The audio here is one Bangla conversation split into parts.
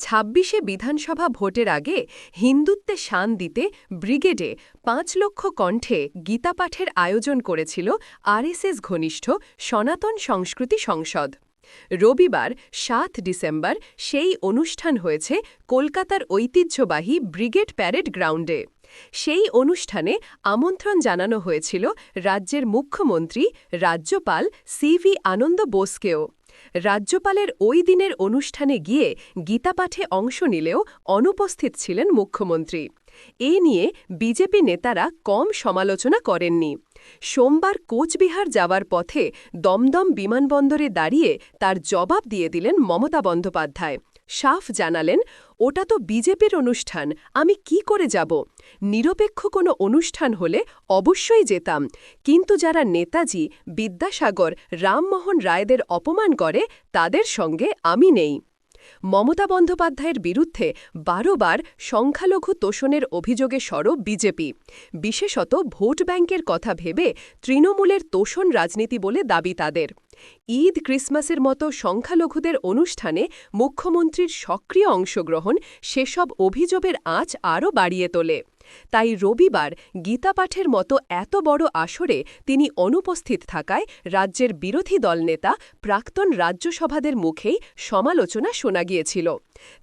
ছাব্বিশে বিধানসভা ভোটের আগে হিন্দুত্বে শান দিতে ব্রিগেডে পাঁচ লক্ষ কণ্ঠে গীতাপাঠের আয়োজন করেছিল আরএসএস ঘনিষ্ঠ সনাতন সংস্কৃতি সংসদ। রবিবার সাত ডিসেম্বর সেই অনুষ্ঠান হয়েছে কলকাতার ঐতিহ্যবাহী ব্রিগেড প্যারেড গ্রাউন্ডে। সেই অনুষ্ঠানে আমন্ত্রণ জানানো হয়েছিল রাজ্যের মুখ্যমন্ত্রী, রাজ্যপাল সিভি আনন্দ বোসকেও। রাজ্যপালের ওই দিনের অনুষ্ঠানে গিয়ে গীতাপাঠে অংশ নিলেও অনুপস্থিত ছিলেন মুখ্যমন্ত্রী। এ নিয়ে বিজেপি নেতারা কম সমালোচনা করেননি। সোমবার কোচবিহার যাওয়ার পথে দমদম বিমানবন্দরে দাঁড়িয়ে তার জবাব দিয়ে দিলেন মমতা বন্দ্যোপাধ্যায়। সাফ জানালেন, ওটা তো বিজেপির অনুষ্ঠান, আমি কি করে যাব? নিরপেক্ষ কোনো অনুষ্ঠান হলে অবশ্যই যেতাম। কিন্তু যারা নেতাজি, বিদ্যাসাগর, রামমোহন রায়দের অপমান করে, তাদের সঙ্গে আমি নেই। মমতা বন্দ্যোপাধ্যায়ের বিরুদ্ধে বারোবার সংখ্যালঘু তোষণের অভিযোগে সরব বিজেপি। বিশেষত ভোট ব্যাংকের কথা ভেবে তৃণমূলের তোষণ রাজনীতি বলে দাবি তাদের। ঈদ ক্রিসমাসের মতো সংখ্যালঘুদের অনুষ্ঠানে মুখ্যমন্ত্রীর সক্রিয় অংশগ্রহণ সেসব অভিযোগের আঁচ আরও বাড়িয়ে তোলে। তাই রবিবার গীতাপাঠের মতো এত বড় আসরে তিনি অনুপস্থিত থাকায় রাজ্যের বিরোধী দলনেতা প্রাক্তন রাজ্যসভাদের মুখেই সমালোচনা শোনা গিয়েছিল।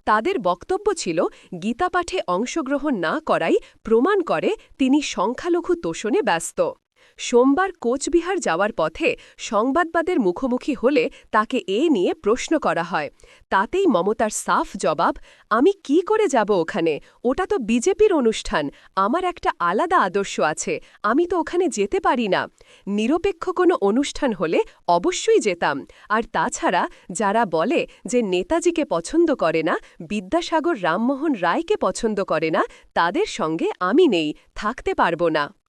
তাদের বক্তব্য ছিল, গীতাপাঠে অংশগ্রহণ না করাই প্রমাণ করে তিনি সংখ্যালঘু তোষণে ব্যস্ত। সোমবার কোচবিহার যাওয়ার পথে সংবাদবাদের মুখোমুখি হলে তাকে এ নিয়ে প্রশ্ন করা হয়। তাতেই মমতার সাফ জবাব, আমি কি করে যাব ওখানে? ওটা তো বিজেপির অনুষ্ঠান, আমার একটা আলাদা আদর্শ আছে, আমি তো ওখানে যেতে পারি না। নিরপেক্ষ কোনো অনুষ্ঠান হলে অবশ্যই যেতাম। আর তাছাড়া যারা বলে যে নেতাজিকে পছন্দ করে না, বিদ্যাসাগর রামমোহন রায়কে পছন্দ করে না, তাদের সঙ্গে আমি নেই, থাকতে পারব না।